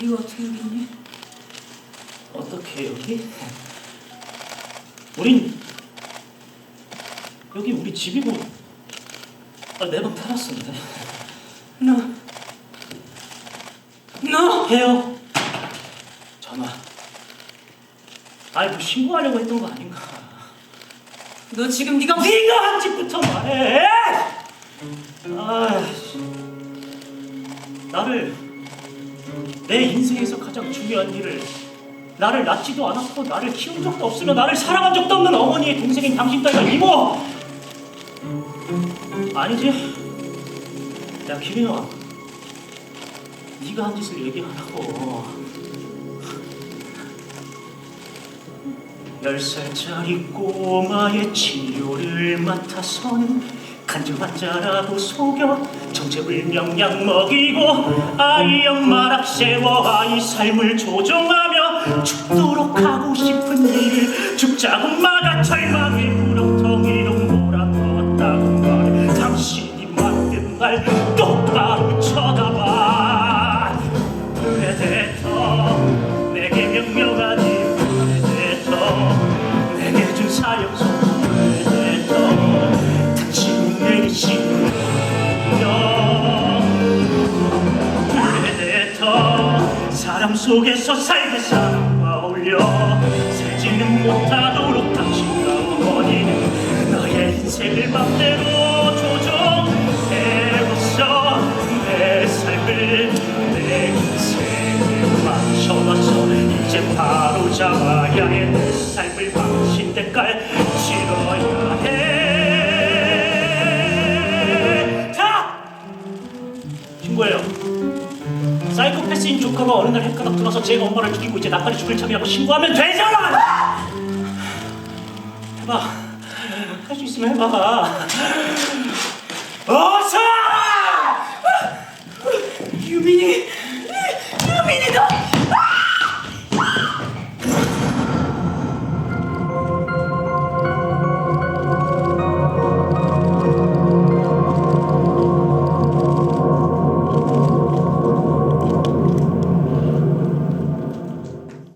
이거 어떻게 여기 있니? 어떻게 여기? 우린 여기 우리 집이고 아, 내방 테라스인데 너, 너! 해요. 전화. 아이 뭐 신고하려고 했던 거 아닌가. 너 지금 네가 무슨 네가 한 집부터 말해! 아 나를 내 인생에서 가장 중요한 일을 나를 낳지도 않았고 나를 키운 적도 없으며 나를 사랑한 적도 없는 어머니의 동생인 당신 딸과 이모! 아니지? 야 기린아 네가 한 짓을 얘기하라고 열 살짜리 꼬마의 치료를 맡아서는 간질 환자라도 속여. 정체불 명량 먹이고 아이 엄마락 세워. 아이 삶을 조종하며 죽도록 하고 싶은 일을 죽자고 막아 절망의 구렁텅이로 몰아넣었다고 말해 당신이 만든 날똑 사람 속에서 살게 사람과 어울려 살지는 못하도록 당신과 어머니는 너의 인생을 맘대로 조종해왔어 내 삶을 내 인생을 망쳐놨어 이제 바로 잡아야 해내 삶을 망친 사이코패스인 조카가 어느 날 헷가닥 들어서 제 엄마를 죽이고 이제 나까지 죽을 참이라고 신고하면 되잖아! 해봐. 할 수 있으면 해봐. 어서! 유빈이! 유빈이 너!